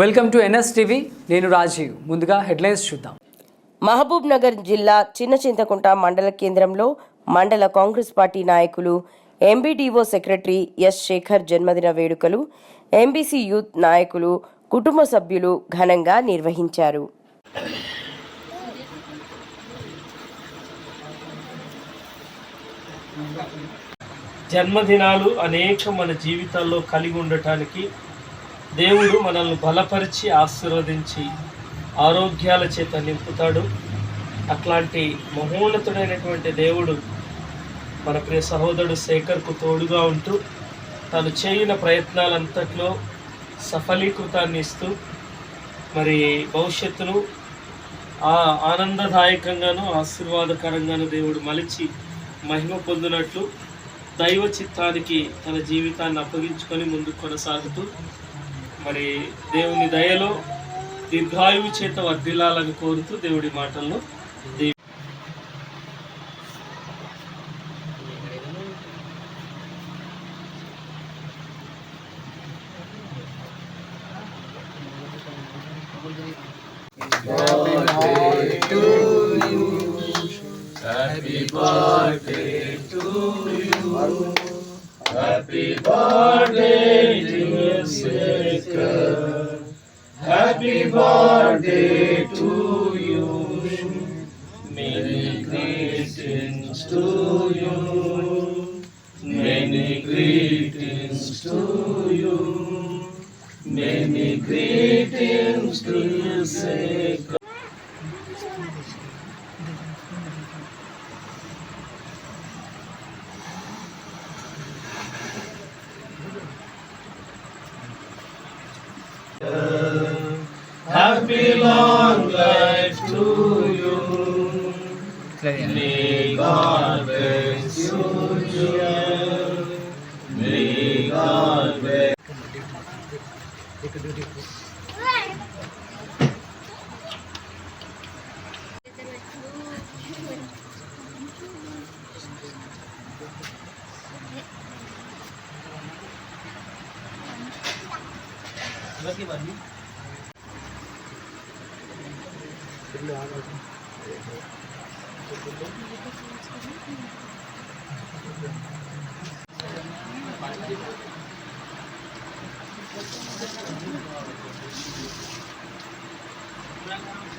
Welcome to NS TV. నేను రాజీవ్. ముందుగా headlines చూద్దాం. మహబూబ్ నగర్ జిల్లా చిన్న చింతకుంట మండల కేంద్రంలో మండల కాంగ్రెస్ పార్టీ నాయకులు ఎంబీడీఓ సెక్రటరీ ఎస్ శేఖర్ జన్మదిన వేడుకలు ఎంబీసీ యూత్ నాయకులు కుటుంబ సభ్యులు ఘనంగా నిర్వహించారు. జన్మదినాలు అనేక మన జీవితాల్లో కలిగి ఉండటానికి దేవుడు మనల్ని బలపరిచి ఆశీర్వదించి ఆరోగ్యాల చేత నింపుతాడు. అట్లాంటి మహోన్నతుడైనటువంటి దేవుడు మన ప్రియ సహోదరుడు శేఖర్కు తోడుగా ఉంటూ తను చేయిన ప్రయత్నాలంతట్లో సఫలీకృతాన్ని ఇస్తూ మరి భవిష్యత్తును ఆ ఆనందదాయకంగాను ఆశీర్వాదకరంగాను దేవుడు మలిచి మహిమ పొందినట్లు దైవ చిత్తానికి తన జీవితాన్ని అప్పగించుకొని ముందుకు కొనసాగుతూ మరి దేవుని దయలో దీర్ఘాయువు చేత వర్ధిల్లాలని కోరుతూ దేవుడి మాటల్లో Happy birthday, dear Saker. Happy birthday to you. Many greetings to you. Many greetings to you. Many greetings to you, Saker. Long life to you. May God bless you, dear. May God bless Terima kasih, Brille arbeiten.